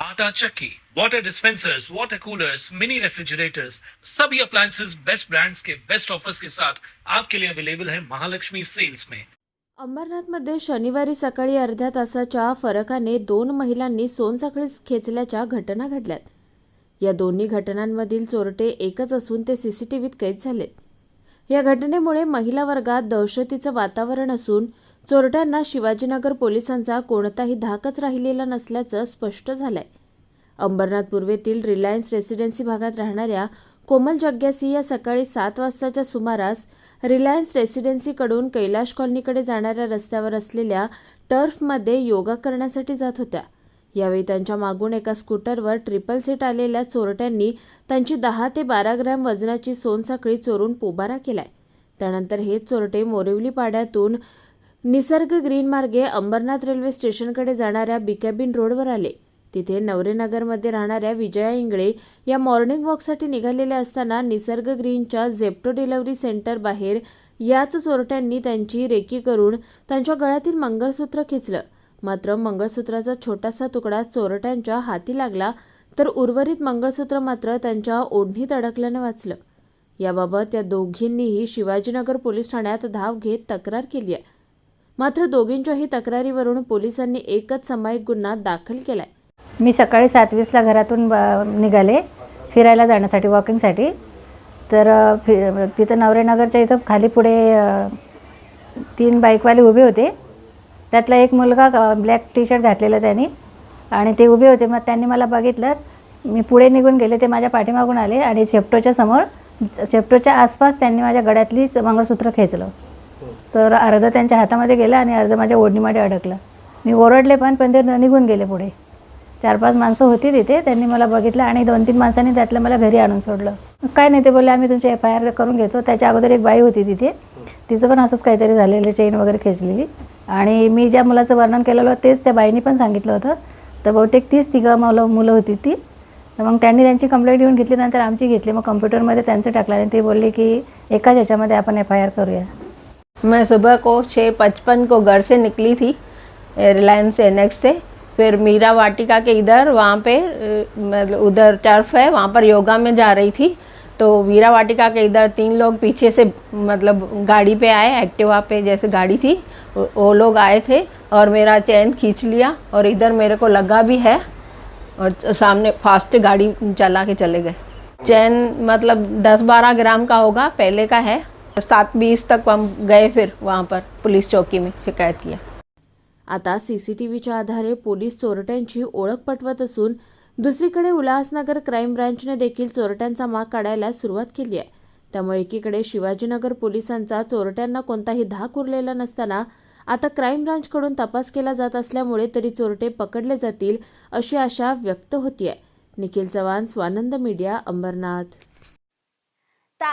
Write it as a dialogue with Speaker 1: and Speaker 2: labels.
Speaker 1: आटा चक्की, water dispensers water coolers mini refrigerators सभी appliances best brands के बेस्ट ऑफर्स के साथ आपके लिए अवेलेबल है महालक्ष्मी सेल्स में।
Speaker 2: अंबरनाथमध्ये शनिवारी सकाळी अर्ध्या तासाच्या फरकाने दोन महिलांनी सोनसाखळी खेचल्याच्या घटना घडल्यात. या दोन्ही घटनांमधील चोरटे एकच असून ते सीसीटीव्हीत कैद झालेत. या घटनेमुळे महिला वर्गात दहशतीचं वातावरण असून चोरट्यांना शिवाजीनगर पोलिसांचा कोणताही धाकच राहिलेला नसल्याचं स्पष्ट झालंय. अंबरनाथ पूर्वेतील रिलायन्स रेसिडेन्सी भागात राहणाऱ्या कोमल जग्यासी या सकाळी सात वाजताच्या सुमारास रिलायन्स रेसिडेन्सीकडून कैलाश कॉलनीकडे जाणाऱ्या रस्त्यावर असलेल्या टर्फमध्ये योगा करण्यासाठी जात होत्या. यावेळी त्यांच्या मागून एका स्कूटरवर ट्रिपल सीट आलेल्या चोरट्यांनी त्यांची दहा ते बारा ग्रॅम वजनाची सोनसाखळी चोरून पोबारा केलाय. त्यानंतर हे चोरटे मोरिवली पाड्यातून निसर्ग ग्रीन मार्गे अंबरनाथ रेल्वे स्टेशनकडे जाणाऱ्या बिकॅबिन रोडवर आले. तिथे नवरेनगरमध्ये राहणाऱ्या विजया इंगळे या मॉर्निंग वॉकसाठी निघालेल्या असताना निसर्ग ग्रीनच्या झेप्टो डिलिव्हरी सेंटर बाहेर याच चोरट्यांनी त्यांची रेकी करून त्यांच्या गळ्यातील मंगळसूत्र खेचलं. मात्र मंगळसूत्राचा छोटासा तुकडा चोरट्यांच्या हाती लागला तर उर्वरित मंगळसूत्र मात्र त्यांच्या ओढणीत अडकल्यानं वाचलं. याबाबत या दोघींनीही शिवाजीनगर पोलीस ठाण्यात धाव घेत तक्रार केली आहे. मात्र दोघींच्याही तक्रारीवरून पोलिसांनी एकच सामायिक गुन्हा दाखल केलाय.
Speaker 3: मी सकाळी सात वीसला घरातून ब- निघाले फिरायला जाण्यासाठी वॉकिंगसाठी. तर फि तिथं नवरेनगरच्या इथं खाली पुढे तीन बाईकवाले उभे होते. त्यातला एक मुलगा ब्लॅक टी शर्ट घातलेला त्यांनी आणि ते उभे होते. मग त्यांनी मला बघितलं मी पुढे निघून गेले ते माझ्या पाठीमागून आले आणि चेप्टोच्या समोर चेप्टोच्या आसपास त्यांनी माझ्या गड्यातली मंगळसूत्र खेचलं. तर अर्ध त्यांच्या हातामध्ये गेलं आणि अर्धं माझ्या ओढणीमध्ये अडकलं. मी ओरडले पण पण ते निघून गेले पुढे. चार पाच माणसं होती तिथे त्यांनी मला बघितलं आणि दोन तीन माणसांनी त्यातलं मला घरी आणून सोडलं. काय नाही ते बोलले आम्ही तुमची एफ आय आर करून घेतो. त्याच्या अगोदर एक बाई होती तिथे. तिचं पण असंच काहीतरी झालेलं चेन वगैरे खेचलेली. आणि मी ज्या मुलाचं वर्णन केलेलं होतं तेच त्या बाईनी पण सांगितलं होतं. तर बहुतेक तीच तिघं मुलं मुलं होती ती. तर मग त्यांनी त्यांची कंप्लेंट घेऊन घेतली नंतर आमची घेतली. मग कम्प्युटरमध्ये त्यांचं टाकलं आणि ते बोलले की एकाच ह्याच्यामध्ये आपण एफ आय आर करूया.
Speaker 4: मैं सुबह को छः पचपन को घर से निकली थी रिलायंस एनेक्स से। फिर मीरा वाटिका के इधर, वहाँ पे मतलब उधर टर्फ है, वहाँ पर योगा में जा रही थी। तो वीरा वाटिका के इधर तीन लोग पीछे से मतलब गाड़ी पे आए, एक्टिवा पे जैसे गाड़ी थी, वो लोग आए थे और मेरा चैन खींच लिया और इधर मेरे को लगा भी है और सामने फास्ट गाड़ी चला के चले गए। चैन मतलब दस बारह ग्राम का होगा, पहले का है। सात बीस तक हम गए फिर वहाँ पर पुलिस चौकी में शिकायत किया।
Speaker 2: आता सीसीटीव्हीच्या आधारे पोलीस चोरट्यांची ओळख पटवत असून दुसरीकडे उल्हासनगर क्राईम ब्रँचने देखील चोरट्यांचा माग काढायला सुरुवात केली आहे. त्यामुळे एकीकडे शिवाजीनगर पोलिसांचा चोरट्यांना कोणताही धाक उरलेला नसताना आता क्राईम ब्रांचकडून तपास केला जात असल्यामुळे तरी चोरटे पकडले जातील अशी आशा व्यक्त होतीये. निखिल चव्हाण स्वानंद मीडिया अंबरनाथ.